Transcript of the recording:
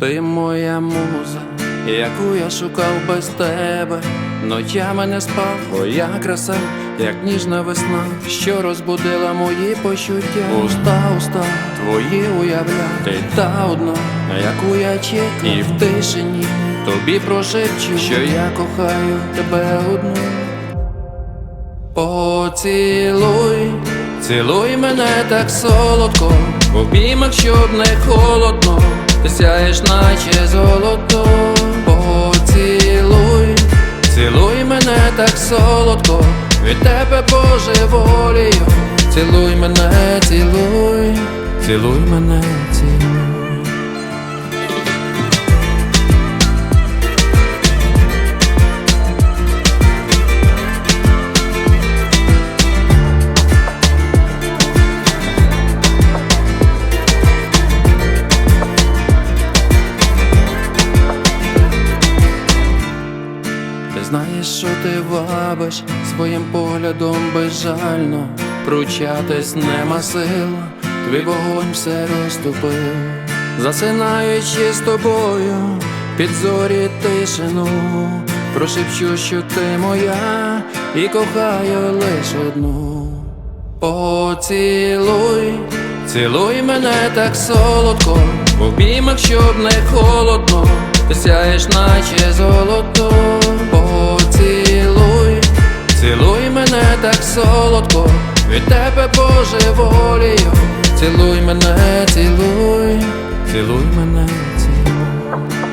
Ти моя муза, яку я шукав без тебе. Ночами не спав, твоя краса, як ніжна весна, що розбудила мої почуття. Уста, уста, твої уявля, ти та одна, яку я чекав, і в тишині тобі прошепчу, що я кохаю тебе одну. Поцілуй, цілуй мене так солодко, в обіймах, щоб не холодно, сяєш, наче золото. Поцілуй, цілуй мене так солодко, від тебе Боже волію, цілуй мене, цілуй, цілуй мене, цілуй. Знаєш, що ти вабиш? Своїм поглядом безжально, пручатись нема сил, твій вогонь все розтопив, засинаючи з тобою, під зорі тишину, прошепчу, що ти моя, і кохаю лиш одну. Поцілуй, цілуй мене так солодко, в обіймах, щоб не холодно, ти сяєш, наче золото. солодко. Від тебе Боже волію, цілуй мене, цілуй, цілуй мене, цілуй.